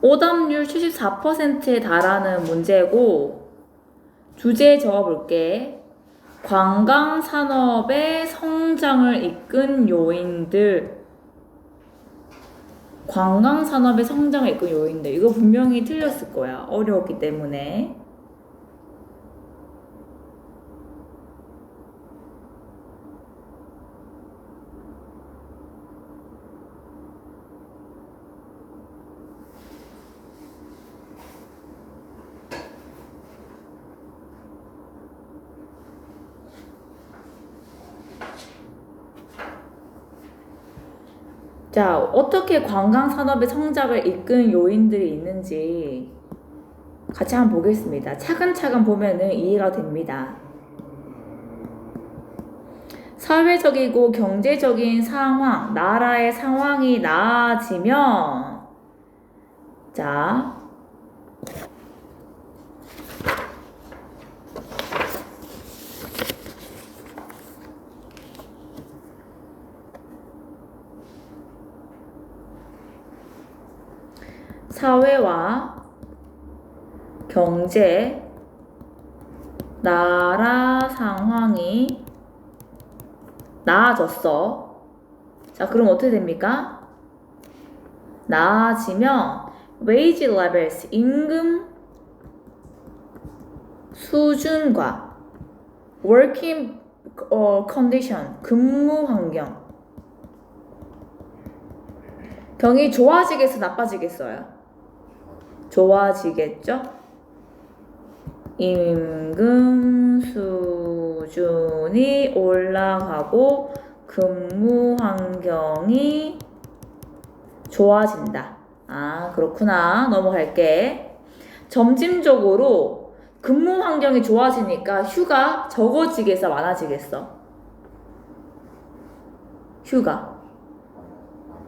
오답률 74%에 달하는 문제고 주제 적어볼게. 관광 산업의 성장을 이끈 요인들. 관광 산업의 성장을 이끈 요인들. 이거 분명히 틀렸을 거야. 어려웠기 때문에. 자, 어떻게 관광 산업의 성장을 이끈 요인들이 있는지 같이 한번 보겠습니다. 차근차근 보면은 이해가 됩니다. 사회적이고 경제적인 상황, 나라의 상황이 나아지면 자, 사회와 경제, 나라 상황이 나아졌어. 자, 그럼 어떻게 됩니까? 나아지면 wage levels, 임금 수준과 working 어, condition, 근무 환경 경이 좋아지겠어, 나빠지겠어요? 좋아지겠죠? 임금 수준이 올라가고 근무 환경이 좋아진다. 아, 그렇구나. 넘어갈게. 점진적으로 근무 환경이 좋아지니까 휴가 적어지겠어, 많아지겠어? 휴가.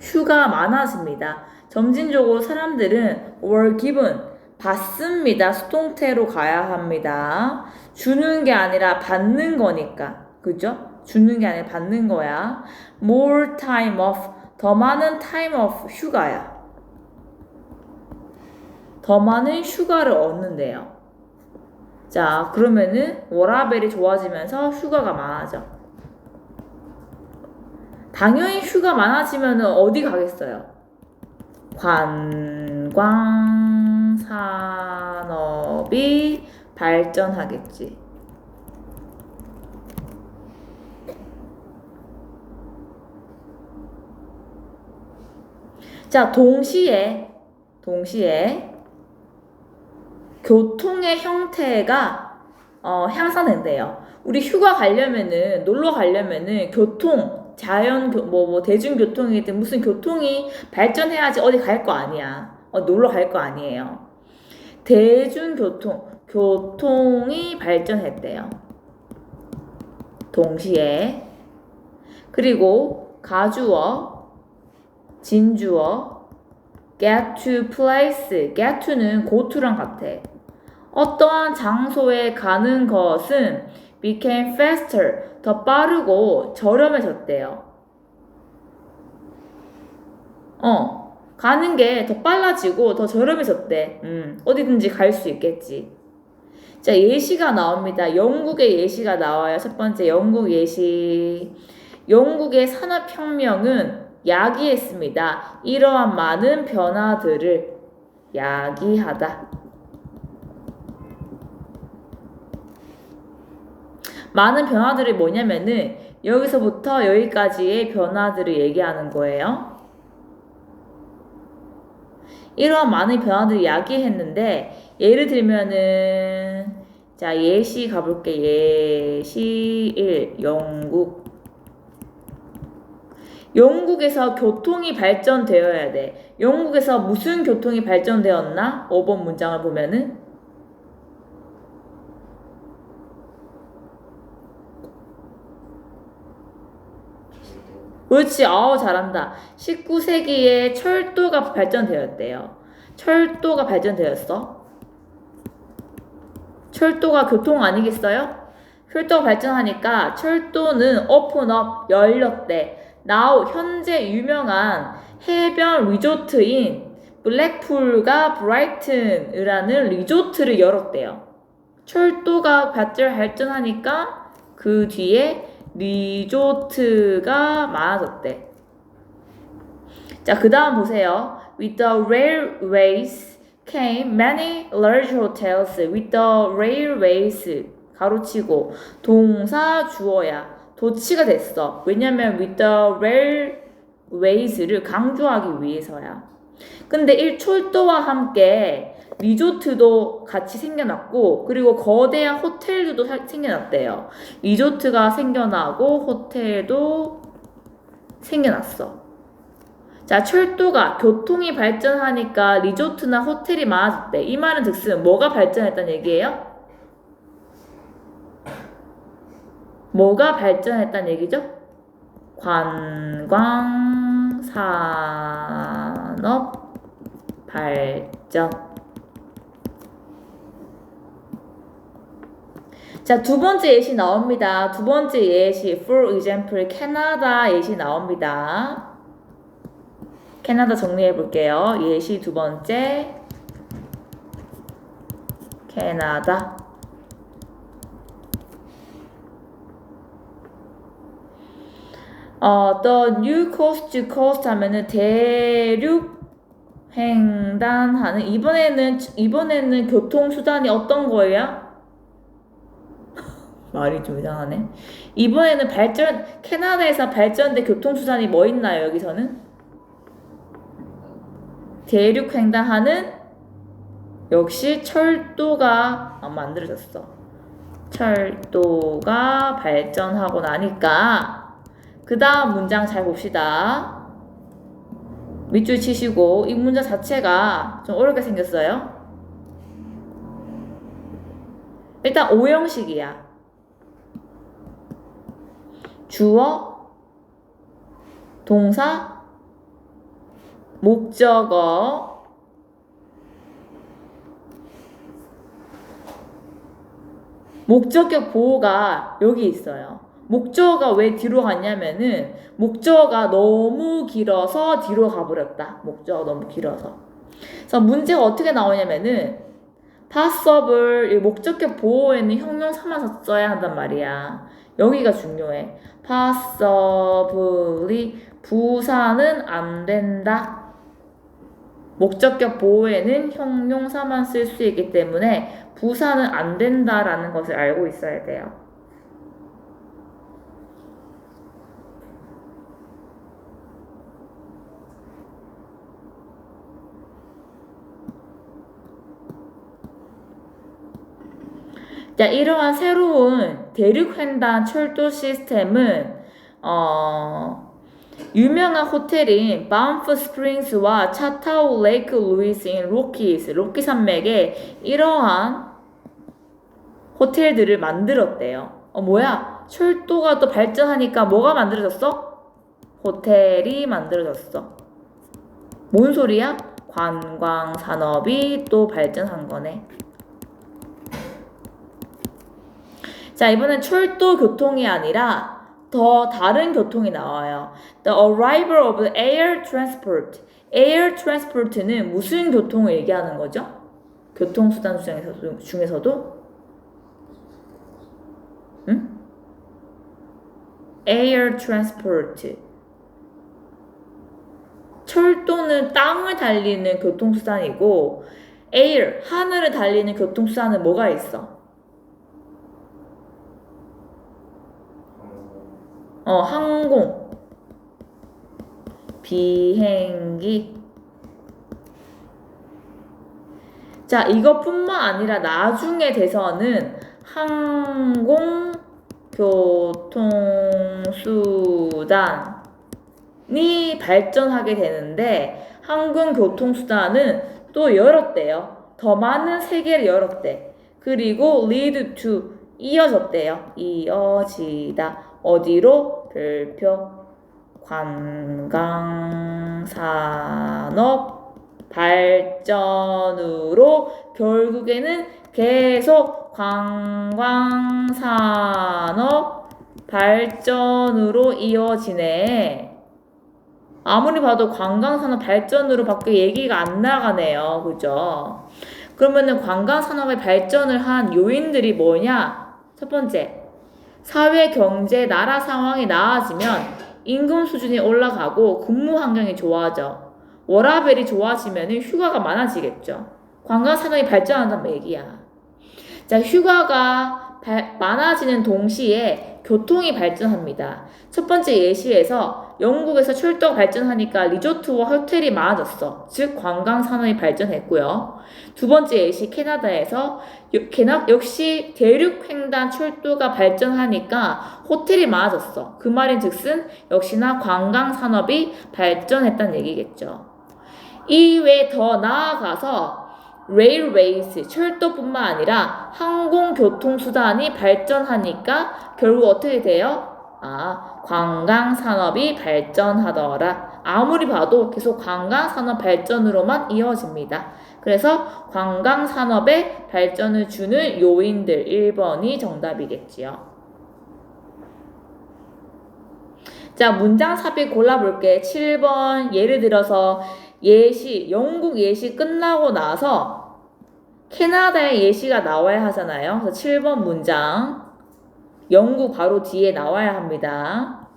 휴가 많아집니다. 점진적으로 사람들은 were given 받습니다. 수동태로 가야 합니다. 주는 게 아니라 받는 거니까. 그죠? 주는 게 아니라 받는 거야. more time off. 더 많은 time off 휴가야. 더 많은 휴가를 얻는데요. 자, 그러면은 워라벨이 좋아지면서 휴가가 많아져. 당연히 휴가 많아지면 어디 가겠어요? 관광 산업이 발전하겠지. 자, 동시에, 동시에, 교통의 형태가, 어, 향상된대요. 우리 휴가 가려면은, 놀러 가려면은, 교통, 자연, 교, 뭐, 뭐, 대중교통이든 무슨 교통이 발전해야지 어디 갈 거 아니야. 어, 놀러 갈 거 아니에요. 대중교통, 교통이 발전했대요. 동시에. 그리고 가주어, 진주어, get to place, get to는 go to랑 같아. 어떠한 장소에 가는 것은 became faster, 더 빠르고 저렴해졌대요. 어, 가는 게 더 빨라지고 더 저렴해졌대. 음, 어디든지 갈 수 있겠지. 자, 예시가 나옵니다. 영국의 예시가 나와요. 첫 번째, 영국 예시. 영국의 산업혁명은 야기했습니다. 이러한 많은 변화들을 야기하다. 많은 변화들이 뭐냐면은 여기서부터 여기까지의 변화들을 얘기하는 거예요. 이러한 많은 변화들을 야기했는데 예를 들면은 자 예시 가볼게 예시 1 영국 영국에서 교통이 발전되어야 돼. 영국에서 무슨 교통이 발전되었나? 5번 문장을 보면은 그렇지. 아우 잘한다. 19세기에 철도가 발전되었대요. 철도가 발전되었어. 철도가 교통 아니겠어요? 철도가 발전하니까 철도는 오픈업 열렸대. now 현재 유명한 해변 리조트인 블랙풀과 브라이튼이라는 리조트를 열었대요. 철도가 발전 발전하니까 그 뒤에 리조트가 많아졌대. 자, 그 다음 보세요. With the railways came many large hotels. With the railways 가로치고 동사 주어야 도치가 됐어. 왜냐면 with the railways를 강조하기 위해서야. 근데 이 철도와 함께 리조트도 같이 생겨났고 그리고 거대한 호텔들도 사- 생겨났대요. 리조트가 생겨나고 호텔도 생겨났어. 자, 철도가 교통이 발전하니까 리조트나 호텔이 많아졌대. 이 말은 즉슨 뭐가 발전했다는 얘기예요? 뭐가 발전했다는 얘기죠? 관광 산업 발전. 자, 두 번째 예시 나옵니다. 두 번째 예시, for example, 캐나다 예시 나옵니다. 캐나다 정리해 볼게요. 예시 두 번째. 캐나다. 어, the new coast coast 하면은 대륙 횡단하는 이번에는 이번에는 교통 수단이 어떤 거예요? 말이 좀 이상하네. 이번에는 발전 캐나다에서 발전된 교통 수단이 뭐 있나요? 여기서는 대륙 횡단하는 역시 철도가 아, 만들어졌어. 철도가 발전하고 나니까 그 다음 문장 잘 봅시다. 밑줄 치시고 이 문장 자체가 좀 어렵게 생겼어요. 일단 오형식이야. 주어, 동사, 목적어, 목적격 보호가 여기 있어요. 목적어가 왜 뒤로 갔냐면은 목적어가 너무 길어서 뒤로 가버렸다. 목적어가 너무 길어서. 그래서 문제가 어떻게 나오냐면은 possible 이 목적격 보호에는 형용사만 써야 한단 말이야. 여기가 중요해. possibly 부사는 안 된다. 목적격 보호에는 형용사만 쓸 수 있기 때문에 부사는 안 된다라는 것을 알고 있어야 돼요. 자, 이러한 새로운 대륙 횡단 철도 시스템은 어, 유명한 호텔인 바운프 스프링스와 차타우 레이크 루이스인 로키스, 로키 산맥에 이러한 호텔들을 만들었대요. 어, 뭐야? 철도가 또 발전하니까 뭐가 만들어졌어? 호텔이 만들어졌어. 뭔 소리야? 관광 산업이 또 발전한 거네. 자, 이번엔 철도 교통이 아니라 더 다른 교통이 나와요. The arrival of air transport. air transport는 무슨 교통을 얘기하는 거죠? 교통수단 중에서도, 중에서도? 응? air transport. 철도는 땅을 달리는 교통수단이고, air, 하늘을 달리는 교통수단은 뭐가 있어? 어, 항공, 비행기. 자, 이것뿐만 아니라 나중에 돼서는 항공 교통수단이 발전하게 되는데 항공 교통수단은 또 열었대요. 더 많은 세계를 열었대. 그리고 lead to 이어졌대요. 이어지다. 어디로? 별표 관광 산업 발전으로 결국에는 계속 관광 산업 발전으로 이어지네. 아무리 봐도 관광산업 발전으로 밖에 얘기가 안 나가네요. 그죠? 그러면은 관광산업의 발전을 한 요인들이 뭐냐? 첫 번째, 사회, 경제, 나라 상황이 나아지면 임금 수준이 올라가고 근무 환경이 좋아져. 워라벨이 좋아지면 휴가가 많아지겠죠. 관광 산업이 발전한다는 얘기야. 자, 휴가가 발- 많아지는 동시에 교통이 발전합니다. 첫 번째 예시에서 영국에서 철도가 발전하니까 리조트와 호텔이 많아졌어. 즉 관광 산업이 발전했고요. 두 번째 예시 캐나다에서 요- 캐나 역시 대륙 횡단 철도가 발전하니까 호텔이 많아졌어. 그 말인즉슨 역시나 관광 산업이 발전했다는 얘기겠죠. 이외에 더 나아가서 레일웨이스 철도뿐만 아니라 항공교통 수단이 발전하니까 결국 어떻게 돼요? 아, 관광 산업이 발전하더라. 아무리 봐도 계속 관광 산업 발전으로만 이어집니다. 그래서 관광 산업의 발전을 주는 요인들 1번이 정답이겠지요. 자, 문장 삽입 골라볼게. 7번 예를 들어서 예시, 영국 예시 끝나고 나서 캐나다의 예시가 나와야 하잖아요. 그래서 7번 문장. 영국 바로 뒤에 나와야 합니다.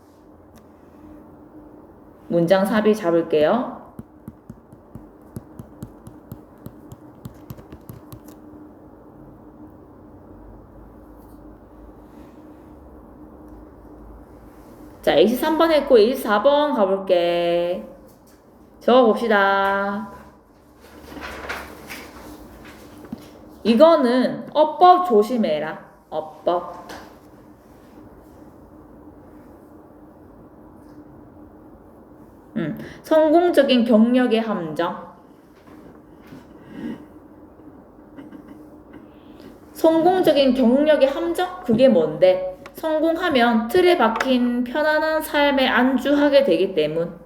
문장 삽입 잡을게요. 자, 23번 했고 24번 가볼게. 적어봅시다. 이거는 어법 조심해라. 어법. 음, 성공적인 경력의 함정. 성공적인 경력의 함정? 그게 뭔데? 성공하면 틀에 박힌 편안한 삶에 안주하게 되기 때문.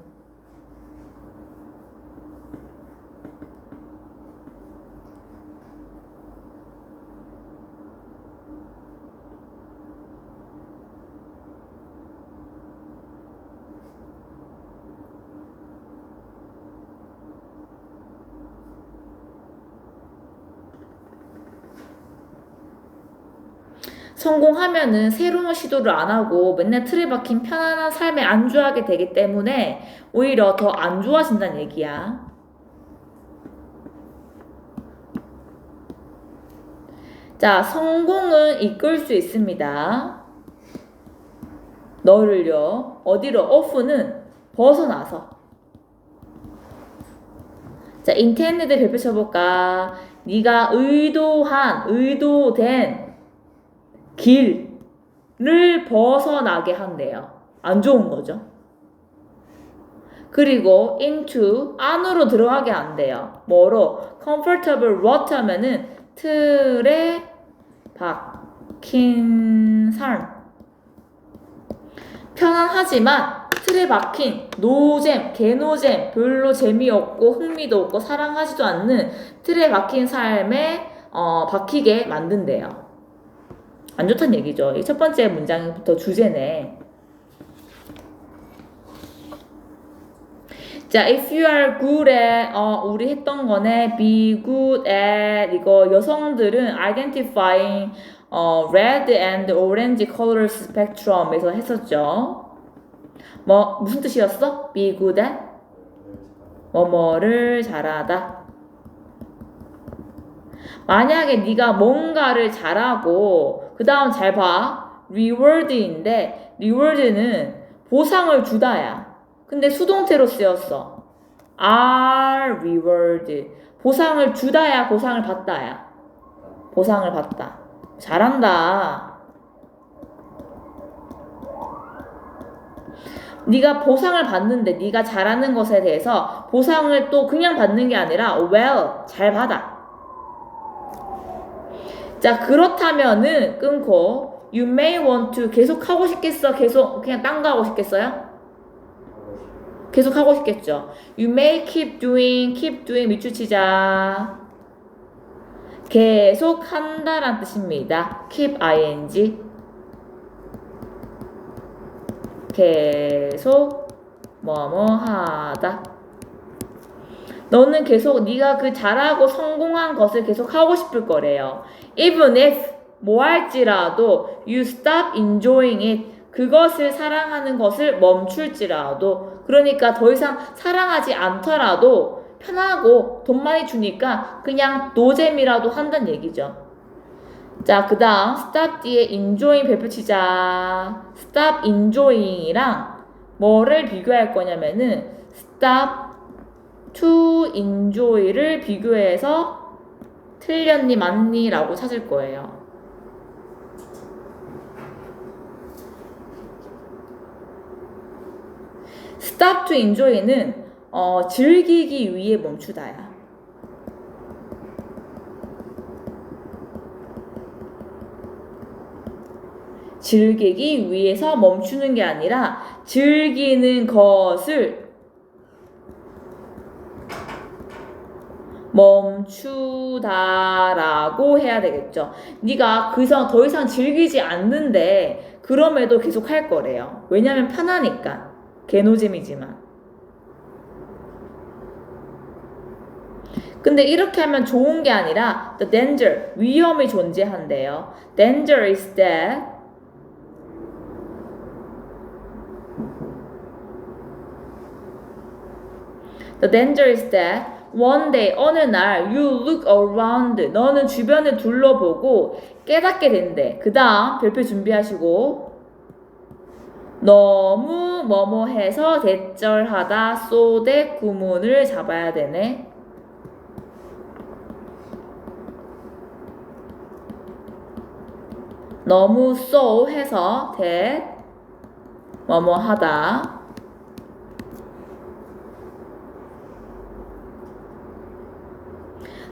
성공하면은 새로운 시도를 안 하고 맨날 틀에 박힌 편안한 삶에 안주하게 되기 때문에 오히려 더 안 좋아진다는 얘기야. 자, 성공은 이끌 수 있습니다. 너를요. 어디로? off는 벗어나서. 자, intended 별표 쳐볼까? 네가 의도한, 의도된 길을 벗어나게 한대요. 안 좋은 거죠. 그리고 into 안으로 들어가게 안 돼요. 뭐로? comfortable rut 하면은 틀에 박힌 삶. 편안하지만 틀에 박힌 노잼, 개노잼, 별로 재미없고 흥미도 없고 사랑하지도 않는 틀에 박힌 삶에 어, 박히게 만든대요. 안 좋다는 얘기죠. 이 첫 번째 문장부터 주제네. 자, if you are good at, 어, 우리 했던 거네. be good at, 이거 여성들은 identifying, 어, red and orange color spectrum에서 했었죠. 뭐, 무슨 뜻이었어? be good at? 뭐뭐를 잘하다. 만약에 네가 뭔가를 잘하고 그 다음 잘 봐. reward인데 reward는 보상을 주다야. 근데 수동태로 쓰였어. are reward. 보상을 주다야, 보상을 받다야. 보상을 받다. 잘한다. 네가 보상을 받는데 네가 잘하는 것에 대해서 보상을 또 그냥 받는 게 아니라 well 잘 받아. 자 그렇다면은 끊고 you may want to 계속 하고 싶겠어? 계속 그냥 딴 거 하고 싶겠어요? 계속 하고 싶겠죠. You may keep doing, keep doing 밑줄 치자. 계속 한다란 뜻입니다. keep ing. 계속 뭐뭐 하다. 너는 계속 네가 그 잘하고 성공한 것을 계속 하고 싶을 거래요. Even if 뭐 할지라도 you stop enjoying it 그것을 사랑하는 것을 멈출지라도 그러니까 더 이상 사랑하지 않더라도 편하고 돈 많이 주니까 그냥 노잼이라도 한다는 얘기죠. 자, 그 다음 stop 뒤에 enjoying 치자. stop enjoying이랑 뭐를 비교할 거냐면은 stop to enjoy를 비교해서 틀렸니 맞니 라고 찾을 거예요. stop to enjoy는 어, 즐기기 위해 멈추다야. 즐기기 위해서 멈추는 게 아니라 즐기는 것을 멈추다라고 해야 되겠죠. 네가 그 이상 더 이상 즐기지 않는데 그럼에도 계속 할 거래요. 왜냐면 편하니까. 개노잼이지만. 근데 이렇게 하면 좋은 게 아니라 the danger 위험이 존재한대요. danger is that The danger is that one day 어느 날 you look around 너는 주변을 둘러보고 깨닫게 된대. 그 다음 별표 준비하시고 너무 뭐뭐 해서 대절하다 쏘대 구문을 잡아야 되네. 너무 so 해서 that 뭐뭐 하다.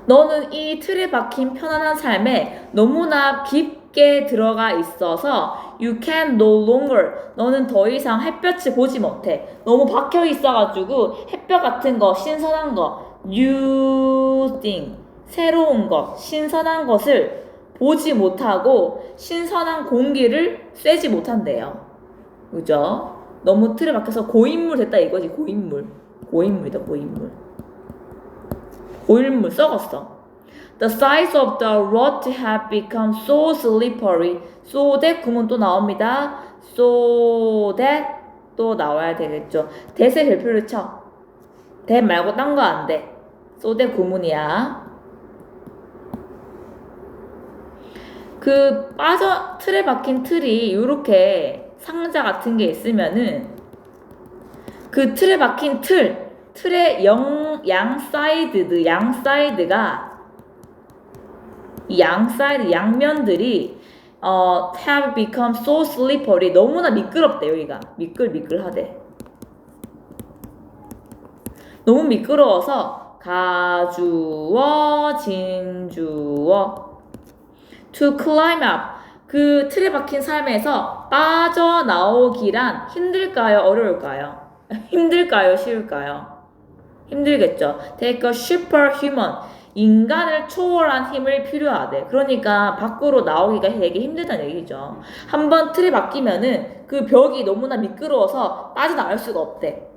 너는 이 틀에 박힌 편안한 삶에 너무나 깊게 들어가 있어서 you can no longer 너는 더 이상 햇볕을 보지 못해. 너무 박혀 있어가지고 햇볕 같은 거, 신선한 거, new thing, 새로운 것, 신선한 것을 보지 못하고 신선한 공기를 쐬지 못한대요. 그죠? 너무 틀에 박혀서 고인물 됐다 이거지, 고인물. 고인물이다, 고인물. 고인물 썩었어. The sides of the rot have become so slippery. So that 구문 또 나옵니다. So that 또 나와야 되겠죠. that의 별표를 쳐. that 말고 딴 거 안 돼. So that 구문이야. 그 빠져 틀에 박힌 틀이 이렇게 상자 같은 게 있으면은 그 틀에 박힌 틀 틀의 영, 양 사이드, 양 사이드가 이양 사이드 양면들이 어 have become so slippery. 너무나 미끄럽대 여기가. 미끌 미끌하대. 너무 미끄러워서 가주어 진주어 to climb up. 그 틀에 박힌 삶에서 빠져나오기란 힘들까요 어려울까요? 힘들까요 쉬울까요 힘들겠죠. Take a superhuman. 인간을 초월한 힘을 필요하대. 그러니까 밖으로 나오기가 되게 힘들다는 얘기죠. 한번 틀에 바뀌면은 그 벽이 너무나 미끄러워서 빠져나올 수가 없대.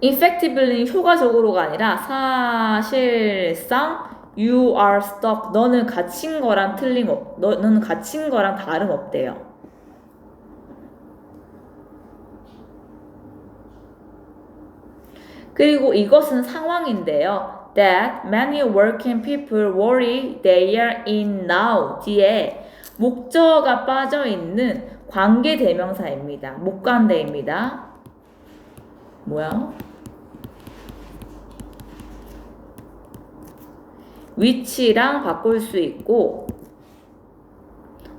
effectively 효과적으로가 아니라 사실상 you are stuck. 너는 갇힌 거랑 틀림 없, 너, 너는 갇힌 거랑 다름 없대요. 그리고 이것은 상황인데요. That many working people worry they are in now 뒤에 목적어가 빠져 있는 관계 대명사입니다. 목관대입니다. 뭐야? 위치랑 바꿀 수 있고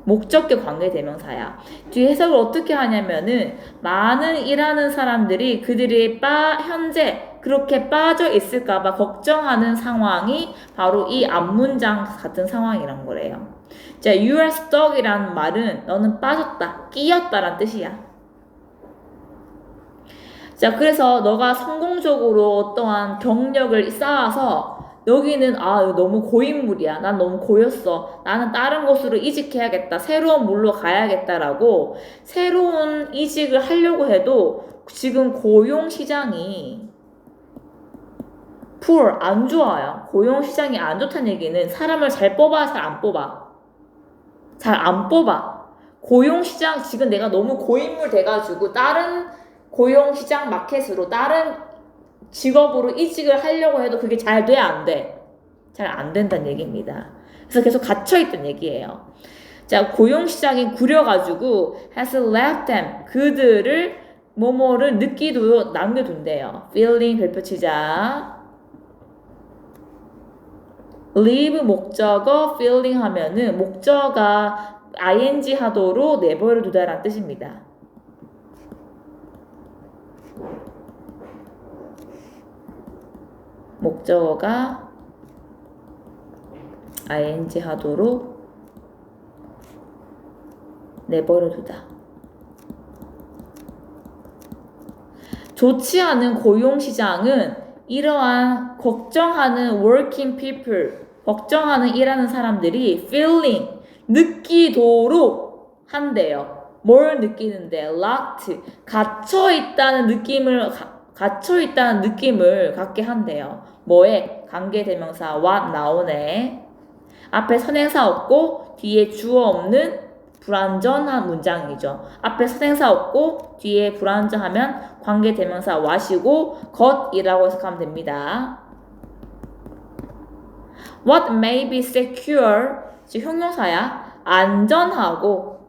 목적격 관계 대명사야. 뒤 해석을 어떻게 하냐면은 많은 일하는 사람들이 그들이 빠 현재 그렇게 빠져 있을까봐 걱정하는 상황이 바로 이 앞문장 같은 상황이란 거래요. 자, you are stuck이라는 말은 너는 빠졌다, 끼었다란 뜻이야. 자, 그래서 너가 성공적으로 어떠한 경력을 쌓아서 여기는 아 너무 고인물이야. 난 너무 고였어. 나는 다른 곳으로 이직해야겠다. 새로운 물로 가야겠다라고 새로운 이직을 하려고 해도 지금 고용 시장이 poor 안 좋아요. 고용 시장이 안 좋다는 얘기는 사람을 잘 뽑아 잘 안 뽑아. 잘 안 뽑아. 고용 시장 지금 내가 너무 고인물 돼 가지고 다른 고용 시장 마켓으로 다른 직업으로 이직을 하려고 해도 그게 잘 돼 안 돼? 잘 안 된다는 얘기입니다. 그래서 계속 갇혀 있던 얘기예요. 자, 고용 시장이 구려 가지고 has left them 그들을 뭐뭐를 느끼도 남겨둔대요. feeling 별표치자. Leave 목적어 feeling 하면은 목적어가 ing 하도록 내버려 두다라는 뜻입니다. 목적어가 ing 하도록 내버려 두다. 좋지 않은 고용 시장은 이러한 걱정하는 working people, 걱정하는 일하는 사람들이 feeling, 느끼도록 한대요. 뭘 느끼는데? locked, 갇혀 있다는 느낌을 가- 갇혀 있다는 느낌을 갖게 한대요. 뭐에? 관계 대명사 what 나오네. 앞에 선행사 없고 뒤에 주어 없는 불완전한 문장이죠. 앞에 선행사 없고 뒤에 불완전하면 관계 대명사 what이고 것이라고 해석하면 됩니다. What may be secure 즉 형용사야 안전하고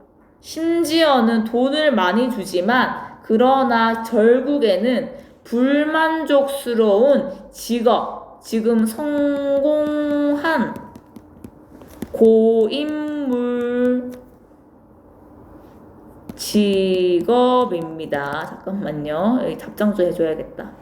심지어는 돈을 많이 주지만 그러나 결국에는 불만족스러운 직업 지금 성공한 고인물 직업입니다. 잠깐만요. 여기 답장 좀 해줘야겠다.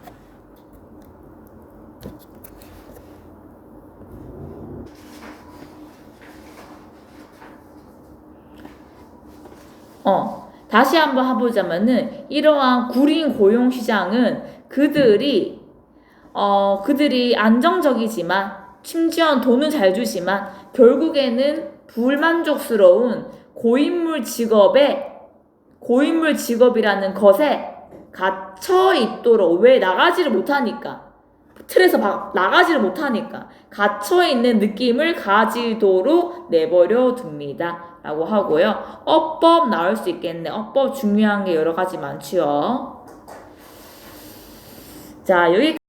어, 다시 한번 해보자면은 이러한 구린 고용 시장은 그들이 어, 그들이 안정적이지만 심지어 돈은 잘 주지만 결국에는 불만족스러운 고인물 직업에 고인물 직업이라는 것에 갇혀 있도록 왜 나가지를 못하니까 틀에서 바- 나가지를 못하니까 갇혀 있는 느낌을 가지도록 내버려 둡니다. 라고 하고요. 어법 나올 수 있겠네. 어법 중요한 게 여러 가지 많지요. 자, 여기